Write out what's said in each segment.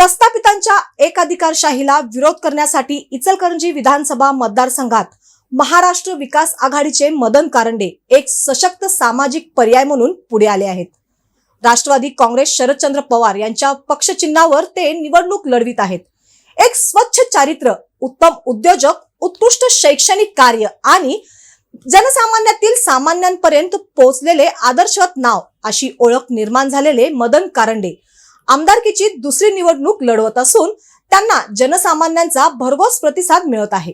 प्रस्थापितांच्या एकाधिकारशाहीला विरोध करण्यासाठी इचलकरंजी विधानसभा मतदारसंघात महाराष्ट्र विकास आघाडीचे मदन कारंडे एक सशक्त सामाजिक पर्याय म्हणून पुढे आले आहेत. राष्ट्रवादी काँग्रेस शरदचंद्र पवार यांच्या पक्षचिन्हावर ते निवडणूक लढवित आहेत. एक स्वच्छ चारित्र्य उत्तम उद्योजक उत्कृष्ट शैक्षणिक कार्य आणि जनसामान्यातील सामान्यांपर्यंत पोहोचलेले आदर्शवत नाव अशी ओळख निर्माण झालेले मदन कारंडे आमदारकीची दुसरी निवडणूक लढवत असून त्यांना जनसामान्यांचा भरघोस प्रतिसाद मिळत आहे.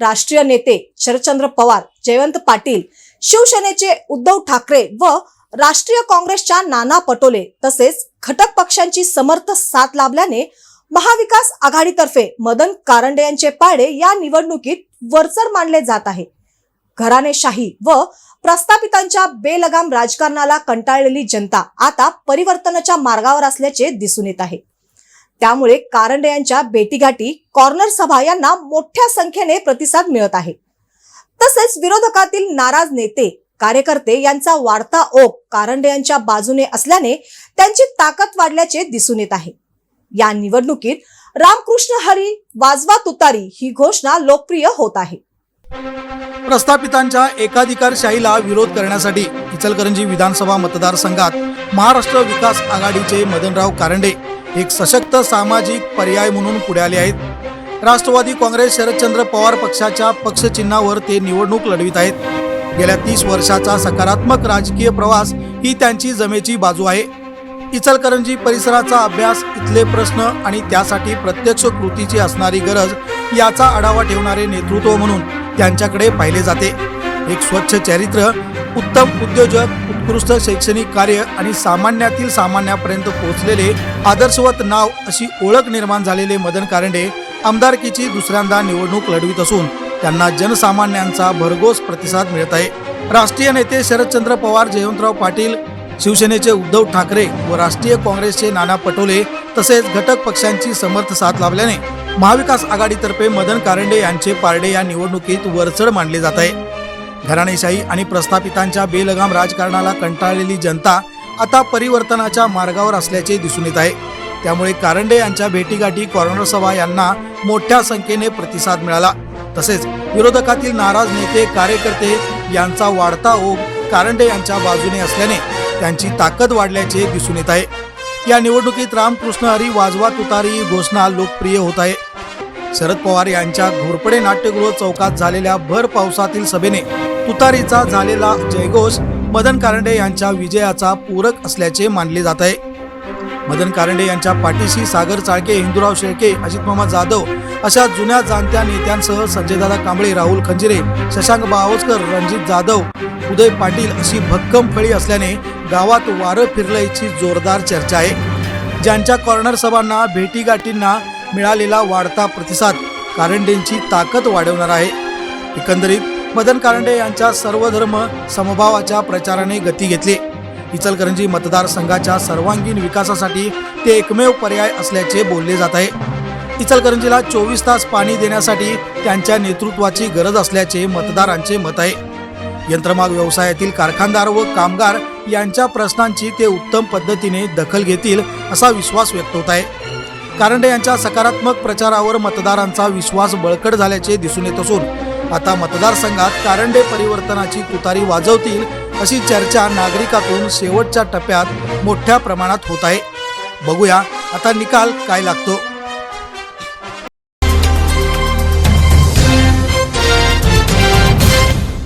राष्ट्रीय नेते शरदचंद्र पवार जयवंत पाटील शिवसेनेचे उद्धव ठाकरे व राष्ट्रीय काँग्रेसच्या नाना पटोले तसेच घटक पक्षांची समर्थ साथ लाभल्याने महाविकास आघाडीतर्फे मदन कारंडे यांचे पाडे या निवडणुकीत वरचर मानले जात आहे. घराणेशाही व प्रस्थापितांच्या बेलगाम राजकारणाला कंटाळलेली जनता आता परिवर्तनाच्या मार्गावर असल्याचे दिसून येत आहे. त्यामुळे कारंडे यांच्या भेटीगाठी कॉर्नर सभा यांना मोठ्या संख्येने प्रतिसाद मिळत आहे. तसेच विरोधकातील नाराज नेते कार्यकर्ते यांचा वाढता ओघ कारंडे यांच्या बाजूने असल्याने त्यांची ताकद वाढल्याचे दिसून येत आहे. या निवडणुकीत रामकृष्ण हरी वाजवा तुतारी ही घोषणा लोकप्रिय होत आहे. प्रस्थापितांच्या एकाधिकारशाहीला विरोध करण्यासाठी इचलकरंजी विधानसभा मतदारसंघात महाराष्ट्र विकास आघाडीचे मदनराव कारंडे एक सशक्त सामाजिक पर्याय म्हणून पुढे आले आहेत. राष्ट्रवादी काँग्रेस शरदचंद्र पवार पक्षाच्या पक्षचिन्हावर ते निवडणूक लढवित आहेत. गेल्या तीस वर्षाचा सकारात्मक राजकीय प्रवास ही त्यांची जमेची बाजू आहे. इचलकरंजी परिसराचा अभ्यास इथले प्रश्न आणि त्यासाठी प्रत्यक्ष कृतीची असणारी गरज याचा आढावा ठेवणारे नेतृत्व म्हणून त्यांच्याकडे पाहिले जाते. एक स्वच्छ चरित्र उत्तम उद्योजक उत्कृष्ट शैक्षणिक कार्य आणि सामान्यातील सामान्यापर्यंत पोहोचलेले आदर्शवत नाव अशी ओळख निर्माण झालेले मदन कारंडे आमदारकीची दुसऱ्यांदा निवडणूक लढवित असून त्यांना जनसामान्यांचा भरघोस प्रतिसाद मिळत आहे. राष्ट्रीय नेते शरदचंद्र पवार जयवंतराव पाटील शिवसेनेचे उद्धव ठाकरे व राष्ट्रीय काँग्रेसचे नाना पटोले तसेच घटक पक्षांची समर्थ साथ लाभल्याने महाविकास आघाडीतर्फे मदन कारंडे यांचे पारडे या निवडणुकीत वरचढ मानले जात आहे. घराणेशाही आणि प्रस्थापितांच्या बेलगाम राजकारणाला कंटाळलेली जनता आता परिवर्तनाच्या मार्गावर असल्याचे दिसून येत आहे. त्यामुळे कारंडे यांच्या भेटीगाठी कॉर्नर सभा यांना मोठ्या संख्येने प्रतिसाद मिळाला. तसेच विरोधकातील नाराज नेते कार्यकर्ते यांचा वाढता ओघ कारंडे यांच्या बाजूने असल्याने त्यांची ताकद वाढल्याचे दिसून येत आहे. या निवडणुकीत रामकृष्ण हरी वाजवा तुतारी ही घोषणा लोकप्रिय होत आहे. शरद पवार यांच्या घोरपडे नाट्यगृह चौकात झालेल्या भर पावसातील सभेने तुतारीचा झालेला जयघोष मदन कारंडे यांच्या विजयाचा पूरक असल्याचे मानले जात आहे. मदन कारंडे यांच्या पाठीशी सागर चाळके हिंदूराव शेळके अजितमामा जाधव अशा जुन्या जाणत्या नेत्यांसह संजयदादा कांबळे राहुल खंजिरे शशांक बावस्कर रणजित जाधव उदय पाटील अशी भक्कम फळी असल्याने गावात वारं फिरल्याची जोरदार चर्चा आहे. ज्यांच्या कॉर्नर सभांना भेटीगाठींना मिळालेला वाढता प्रतिसाद कारंडेंची ताकद वाढवणार आहे. एकंदरीत मदन कारंडे यांच्या सर्वधर्म समभावाच्या प्रचाराने गती घेतली. इचलकरंजी मतदारसंघाच्या सर्वांगीण विकासासाठी ते एकमेव पर्याय असल्याचे बोलले जात आहे. इचलकरंजीला चोवीस तास पाणी देण्यासाठी त्यांच्या नेतृत्वाची गरज असल्याचे मतदारांचे मत आहे. यंत्रमाग व्यवसायातील कारखानदार व कामगार यांच्या प्रश्नांची ते उत्तम पद्धतीने दखल घेतील असा विश्वास व्यक्त होत आहे. कारंडे यांच्या सकारात्मक प्रचारावर मतदारांचा विश्वास बळकट झाल्याचे दिसून येत असून आता मतदारसंघात कारंडे परिवर्तनाची तुतारी वाजवतील अशी चर्चा नागरिकातून शेवटच्या टप्प्यात मोठ्या प्रमाणात होत आहे. बघूया आता निकाल काय लागतो?